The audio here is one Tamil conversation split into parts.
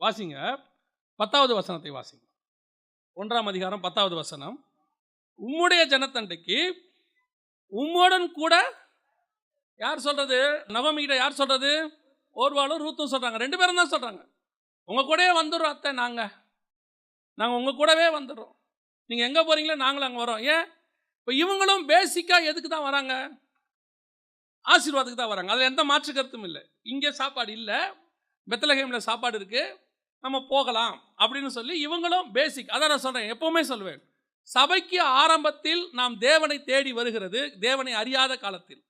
வாசிங்க. பத்தாவது வசனத்தை வாசிங்க. ஒன்றாம் அதிகாரம் பத்தாவது வசனம். உம்முடைய ஜனத்தண்டைக்கு உம்முடன் கூட யார் சொல்றது? நவமிகிட்ட யார் சொல்றது? ஓர்வாலும் ரூத்தும் சொல்றாங்க. ரெண்டு பேரும் தான் சொல்றாங்க. உங்க கூடவே வந்துடுறோம் அத்தை நாங்க. நாங்க உங்க கூடவே வந்துடுறோம். நீங்க எங்க போறீங்களோ நாங்களும் அங்கே வரோம். ஏன்? இப்போ இவங்களும் பேசிக்கா எதுக்கு தான் வராங்க? ஆசீர்வாதத்துக்கு தான் வராங்க. அதில் எந்த மாற்று கருத்தும் இல்லை. இங்கே சாப்பாடு இல்லை. பெத்தலகேமில் சாப்பாடு இருக்குது நம்ம போகலாம் அப்படின்னு சொல்லி இவங்களும் பேசிக் அதான் நான் சொல்கிறேன் எப்போவுமே சொல்லுவேன் சபைக்கு ஆரம்பத்தில் நாம் தேவனை தேடி வருகிறது தேவனை அறியாத காலத்தில்.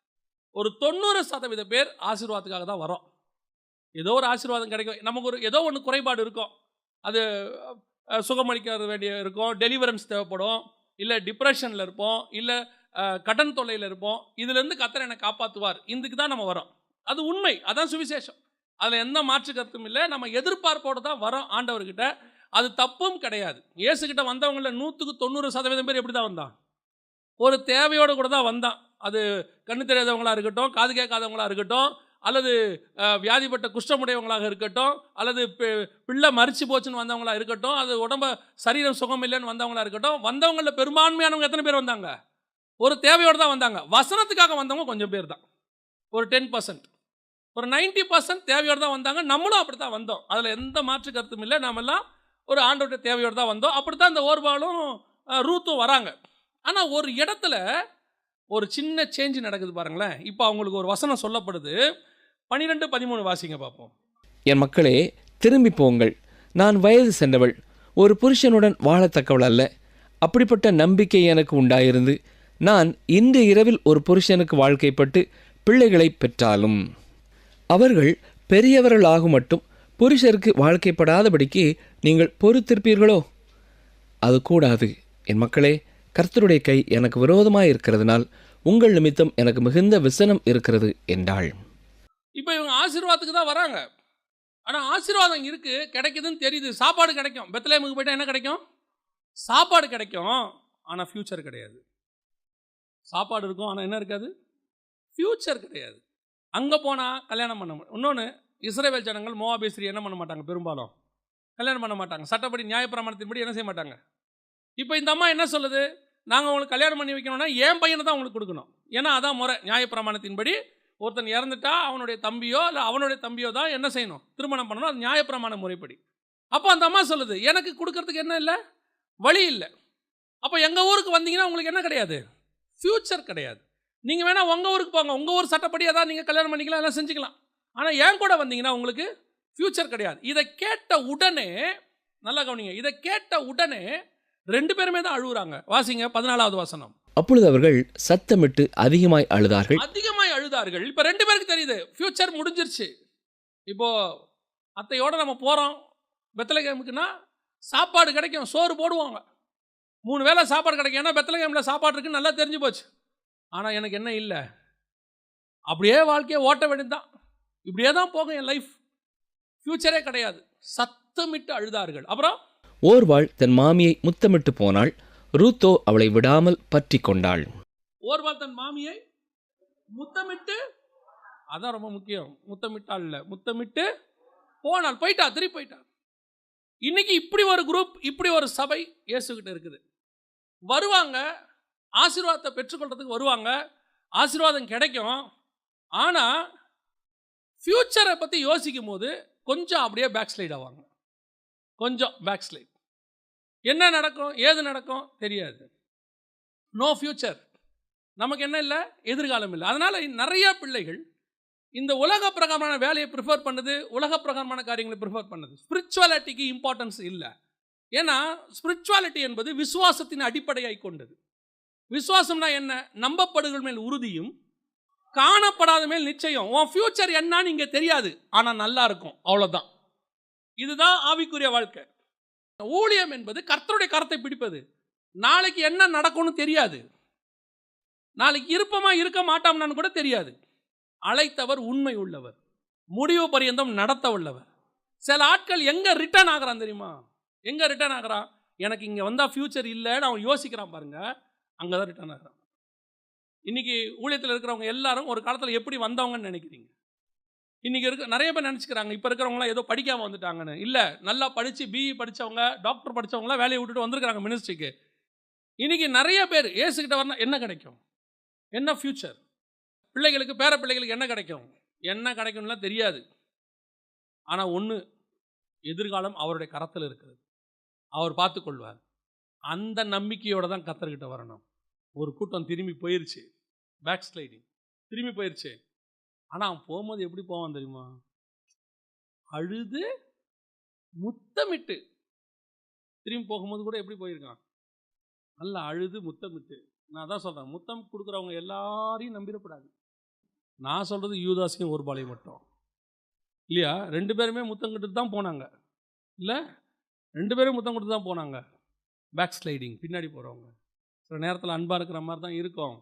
ஒரு தொண்ணூறு சதவீத பேர் ஆசீர்வாதத்துக்காக தான் வரோம். ஏதோ ஒரு ஆசீர்வாதம் கிடைக்கும். நமக்கு ஒரு ஏதோ ஒன்று குறைபாடு இருக்கும். அது சுகமளிக்கிறது வேண்டிய இருக்கும் டெலிவரன்ஸ் தேவைப்படும் இல்லை டிப்ரெஷனில் இருப்போம் இல்லை கடன் தொல்லையில் இருப்போம். இதுலேருந்து கத்தரை என்னை காப்பாற்றுவார் இதுக்கு தான் நம்ம வரோம். அது உண்மை. அதான் சுவிசேஷம். அதில் எந்த மாற்று கருத்தும் இல்லை. நம்ம எதிர்பார்ப்போடு தான் வரோம் ஆண்டவர்கிட்ட. அது தப்பும் கிடையாது. இயேசுகிட்ட வந்தவங்கள நூற்றுக்கு தொண்ணூறு சதவீதம் பேர் எப்படி தான் வந்தான்? ஒரு தேவையோடு கூட தான் வந்தான். அது கண்ணு தெரியாதவங்களாக இருக்கட்டும் காது கேட்காதவங்களாக இருக்கட்டும் அல்லது வியாதிப்பட்ட குஷ்டமுடையவங்களாக இருக்கட்டும் அல்லது பிள்ளை மறிச்சு போச்சுன்னு வந்தவங்களா இருக்கட்டும் அது உடம்ப சரீரம் சுகம் இல்லைன்னு வந்தவங்களா இருக்கட்டும் வந்தவங்களில் பெரும்பான்மையானவங்க எத்தனை பேர் வந்தாங்க? ஒரு தேவையோடு தான் வந்தாங்க. வசனத்துக்காக வந்தவங்க கொஞ்சம் பேர் தான். ஒரு டென் பர்சன்ட். ஒரு 90% பர்சன்ட் தேவையோடு தான் வந்தாங்க. நம்மளும் அப்படி தான் வந்தோம். அதில் எந்த மாற்று கருத்தும் இல்லை. நாமெல்லாம் ஒரு ஆண்டோட தேவையோடு தான் வந்தோம். அப்படி தான் இந்த ஓர்வாலும் ரூத்தும் வராங்க. ஆனால் ஒரு இடத்துல ஒரு சின்ன சேஞ்ச் நடக்குது பாருங்களேன். இப்போ அவங்களுக்கு ஒரு வசனம் சொல்லப்படுது. பன்னிரெண்டு பதிமூணு வாசிங்க பார்ப்போம். என் மக்களே திரும்பி போங்கள். நான் வயது சென்றவள். ஒரு புருஷனுடன் வாழத்தக்கவள் அல்ல. அப்படிப்பட்ட நம்பிக்கை எனக்கு உண்டாயிருந்து நான் இன்று இரவில் ஒரு புருஷனுக்கு வாழ்க்கைப்பட்டு பிள்ளைகளை பெற்றாலும். அவர்கள் பெரியவர்களாகும் மட்டும் புருஷருக்கு வாழ்க்கைப்படாதபடிக்கு நீங்கள் பொறுத்திருப்பீர்களோ? அது கூடாது. என் மக்களே கர்த்தருடைய கை எனக்கு விரோதமாக இருக்கிறதுனால் உங்கள் நிமித்தம் எனக்கு மிகுந்த விசனம் இருக்கிறது என்றாள். இப்போ இவங்க ஆசீர்வாதத்துக்கு தான் வராங்க. ஆனால் ஆசீர்வாதம் இருக்கு கிடைக்குதுன்னு தெரியுது. சாப்பாடு கிடைக்கும். பெத்தலேமுக்கு போயிட்டால் என்ன கிடைக்கும்? சாப்பாடு கிடைக்கும் ஆனால் ஃப்யூச்சர் கிடையாது. சாப்பாடு இருக்கும் ஆனால் என்ன இருக்காது? ஃப்யூச்சர் கிடையாது. அங்கே போனால் கல்யாணம் பண்ண முடியும். இன்னொன்று இஸ்ரேவேல் ஜனங்கள் மோவாபேஸ்ரீ என்ன பண்ண மாட்டாங்க? பெரும்பாலும். கல்யாணம் பண்ண மாட்டாங்க. சட்டப்படி நியாயப்பிரமாணத்தின்படி என்ன செய்ய மாட்டாங்க? இப்போ இந்த அம்மா என்ன சொல்லுது? நாங்கள் உங்களுக்கு கல்யாணம் பண்ணி வைக்கணும்னா என் பையனை தான் உங்களுக்கு கொடுக்கணும். ஏன்னா அதான் முறை. நியாயப்பிரமாணத்தின்படி ஒருத்தன் இறந்துட்டா அவனுடைய தம்பியோ இல்லை அவனுடைய தம்பியோ தான் என்ன செய்யணும்? திருமணம் பண்ணணும். அது நியாயப்பிரமாண முறைப்படி. அப்போ அந்த அம்மா சொல்லுது எனக்கு கொடுக்கறதுக்கு என்ன இல்லை? வழி இல்லை. அப்போ எங்கள் ஊருக்கு வந்தீங்கன்னா உங்களுக்கு என்ன கிடையாது? ஃப்யூச்சர் கிடையாது. நீங்கள் வேணால் உங்கள் ஊருக்கு போங்க. உங்கள் ஊர் சட்டப்படி அதான் நீங்கள் கல்யாணம் பண்ணிக்கலாம் எல்லாம் செஞ்சுக்கலாம். ஆனால் என் கூட வந்தீங்கன்னா உங்களுக்கு ஃப்யூச்சர் கிடையாது. இதை கேட்ட உடனே நல்லா கவனிங்க. இதை கேட்ட உடனே ரெண்டு பேருமே தான் அழுகுறாங்க வாசிங்க பதினாலாவது வசனம். அப்பொழுது அவர்கள் சத்தமிட்டு அதிகமாய் அழுதார்கள். அதிகமாய் அழுதார்கள். இப்போ ரெண்டு பேருக்கு தெரியுது ஃப்யூச்சர் முடிஞ்சிருச்சு. இப்போ அத்தையோட நம்ம போகிறோம் பெத்தலகேமுக்குன்னா சாப்பாடு கிடைக்கும். சோறு போடுவாங்க. மூணு வேளை சாப்பாடு கிடைக்கும் ஏன்னா பெத்தலகேமில் சாப்பாடு இருக்குன்னு நல்லா தெரிஞ்சு போச்சு. ஆனால் எனக்கு என்ன இல்லை. அப்படியே வாழ்க்கையை ஓட்ட வேண்டியது தான் இப்படியே தான் போகும் என் லைஃப் ஃப்யூச்சரே கிடையாது. சத்தமிட்டு அழுதார்கள். அப்புறம்? ஓர்வாள் தன் மாமியை முத்தமிட்டு போனாள். ரூத்தோ அவளை விடாமல் பற்றி கொண்டாள். ஓர்வாள் தன் மாமியை முத்தமிட்டு? அதான் ரொம்ப முக்கியம். முத்தமிட்டாள் இல்லை. முத்தமிட்டு போனாள். போயிட்டா திருப்பி போயிட்டா. இன்னைக்கு இப்படி ஒரு குரூப் இப்படி ஒரு சபை இயேசுகிட்ட இருக்குது. வருவாங்க ஆசீர்வாதத்தை பெற்றுக்கொள்றதுக்கு வருவாங்க. ஆசீர்வாதம் கிடைக்கும். ஆனால் ஃப்யூச்சரை பற்றி யோசிக்கும் போது கொஞ்சம் அப்படியே பேக் ஸ்லைட் ஆவாங்க. கொஞ்சம் பேக் ஸ்லைட் என்ன நடக்கும்? ஏது நடக்கும்? தெரியாது. நோ ஃப்யூச்சர் நமக்கு என்ன இல்லை? எதிர்காலம் இல்லை. அதனால் நிறைய பிள்ளைகள் இந்த உலக பிரகாரமான வேலையை ப்ரிஃபர் பண்ணுது உலக பிரகாரமான காரியங்களை ப்ரிஃபர் பண்ணுது. ஸ்பிரிச்சுவாலிட்டிக்கு இம்பார்ட்டன்ஸ் இல்லை. ஏன்னா ஸ்பிரிச்சுவாலிட்டி என்பது விசுவாசத்தின் அடிப்படையாய் கொண்டது. விசுவாசம்னா என்ன? நம்பப்படுகள் மேல் உறுதியும் காணப்படாத மேல் நிச்சயம். உன் ஃப்யூச்சர் என்னன்னு இங்கே தெரியாது. ஆனால் நல்லா இருக்கும். அவ்வளோதான் இதுதான் ஆவிக்குரிய வாழ்க்கை. ஊழியம் என்பது கர்த்தருடைய கரத்தை பிடிப்பது. நாளைக்கு என்ன நடக்கும்னு தெரியாது. நாளைக்கு இருப்பமா இருக்க மாட்டோம்னான்னு கூட தெரியாது. அழைத்தவர் உண்மை உள்ளவர். முடிவு பரியந்தம் நடத்த உள்ளவர். சில ஆட்கள் எங்கே ரிட்டர்ன் ஆகுறான் தெரியுமா? எங்கே ரிட்டர்ன் ஆகிறான்? எனக்கு இங்கே வந்தால் ஃபியூச்சர் இல்லைன்னு அவன் யோசிக்கிறான் பாருங்கள் அங்கே தான் ரிட்டர்ன் ஆகிறாங்க. இன்னைக்கு ஊழியத்தில் இருக்கிறவங்க எல்லாரும் ஒரு காலத்தில் எப்படி வந்தவங்கன்னு நினைக்கிறீங்க? இன்னைக்கு இருக்க நிறைய பேர் நினச்சிக்கிறாங்க இப்போ இருக்கிறவங்களாம் ஏதோ படிக்காமல் வந்துட்டாங்கன்னு. இல்லை நல்லா படித்து பிஇ படித்தவங்க டாக்டர் படித்தவங்களாம் வேலையை விட்டுட்டு வந்திருக்கிறாங்க மினிஸ்ட்ரிக்கு இன்றைக்கி நிறைய பேர் ஏசுக்கிட்ட வரணும் என்ன கிடைக்கும்? என்ன ஃப்யூச்சர் பிள்ளைகளுக்கு பேர பிள்ளைகளுக்கு என்ன கிடைக்கும்? என்ன கிடைக்கும்லாம் தெரியாது. ஆனால் ஒன்று எதிர்காலம் அவருடைய கரத்தில் இருக்கிறது. அவர் பார்த்துக்கொள்வார். அந்த நம்பிக்கையோடு தான் கத்தர்கிட்ட வரணும். ஒரு கூட்டம் திரும்பி போயிருச்சு. பேக் ஸ்லைடிங் திரும்பி போயிருச்சு. ஆனால் அவன் போகும்போது எப்படி போவான் தெரியுமா? அழுது முத்தமிட்டு. திரும்பி போகும்போது கூட எப்படி போயிருக்கான்? நல்லா அழுது முத்தமிட்டு. நான் தான் சொல்கிறேன் முத்தம் கொடுக்குறவங்க எல்லாரையும் நம்பிடக்கூடாது. நான் சொல்கிறது யூதாசியும் ஒரு பாலை மட்டும். இல்லையா? ரெண்டு பேருமே முத்தம் கொடுத்து தான் போனாங்க. இல்லை? ரெண்டு பேரும் முத்தம் கொடுத்து தான் போனாங்க. பேக் ஸ்லைடிங் பின்னாடி போகிறவங்க சில நேரத்தில் அன்பாக இருக்கிற மாதிரி தான் இருக்கும்.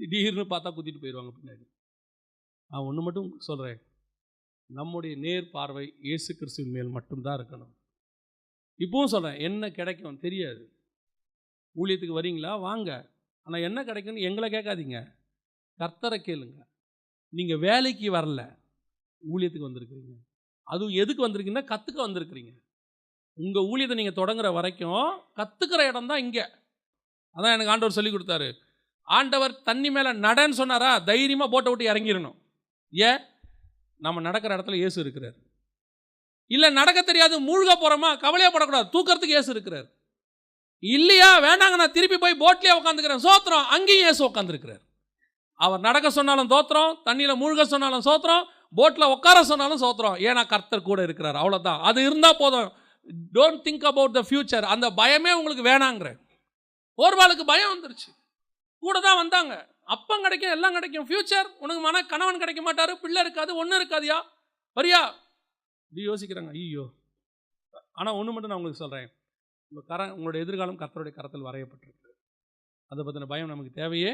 திடீர்னு பார்த்தா குத்திட்டு போயிடுவாங்க பின்னாடி. நான் ஒன்று மட்டும் சொல்கிறேன் நம்முடைய நேர் பார்வை இயேசு கிறிஸ்துவின் மேல் மட்டும்தான் இருக்கணும். இப்போவும் சொல்கிறேன் என்ன கிடைக்கும் தெரியாது. ஊழியத்துக்கு வரீங்களா வாங்க. ஆனால் என்ன கிடைக்கும்னு எங்களை கேட்காதீங்க. கர்த்தரை கேளுங்க. நீங்கள் வேலைக்கு வரல ஊழியத்துக்கு வந்திருக்கிறீங்க. அதுவும் எதுக்கு வந்திருக்கீங்கன்னா கற்றுக்க வந்திருக்கிறீங்க. உங்கள் ஊழியத்தை நீங்கள் தொடங்குற வரைக்கும் கற்றுக்கிற இடம் தான் இங்கே. அதான் எனக்கு ஆண்டவர் சொல்லி கொடுத்தாரு. ஆண்டவர் தண்ணி மேலே நடன்னு சொன்னாரா? தைரியமாக போட்டை விட்டு இறங்கிடணும் ஏன்? நம்ம நடக்கிற இடத்துல இயேசு இருக்கிறார். இல்லை நடக்க தெரியாது மூழ்க போகிறோமா கவலையப்படக்கூடாது தூக்கறதுக்கு இயேசு இருக்கிறார். இல்லையா? வேண்டாங்க நான் திருப்பி போய் போட்லேயே உட்காந்துக்கிறேன் சோத்திரம் அங்கேயும் இயேசு உட்காந்துருக்கிறார் அவர் நடக்க சொன்னாலும் தோத்திரம் தண்ணியில் மூழ்க சொன்னாலும் சோத்திரம் போட்டில் உட்கார சொன்னாலும் சோத்திரம். ஏன்னா கர்த்தர் கூட இருக்கிறார் அவ்வளோதான் அது இருந்தால் போதும். Don't think about the future அந்த பயமே உங்களுக்கு வேணாங்கிற ஓர்வாளுக்கு பயம் வந்துருச்சு. கூட தான் வந்தாங்க. அப்பம் கிடைக்கும் எல்லாம் கிடைக்கும். ஃபியூச்சர் உனக்கு மன கணவன் கிடைக்க மாட்டாரு பிள்ளை இருக்காது ஒன்றும் இருக்காதியா? வரியா? இப்படி யோசிக்கிறாங்க. ஐயோ ஆனால் ஒன்று மட்டும் நான் உங்களுக்கு சொல்கிறேன் உங்கள் கர உங்களோட எதிர்காலம் கர்த்தருடைய கரத்தில் வரையப்பட்டிருக்கு. அதை பற்றின பயம் நமக்கு தேவையே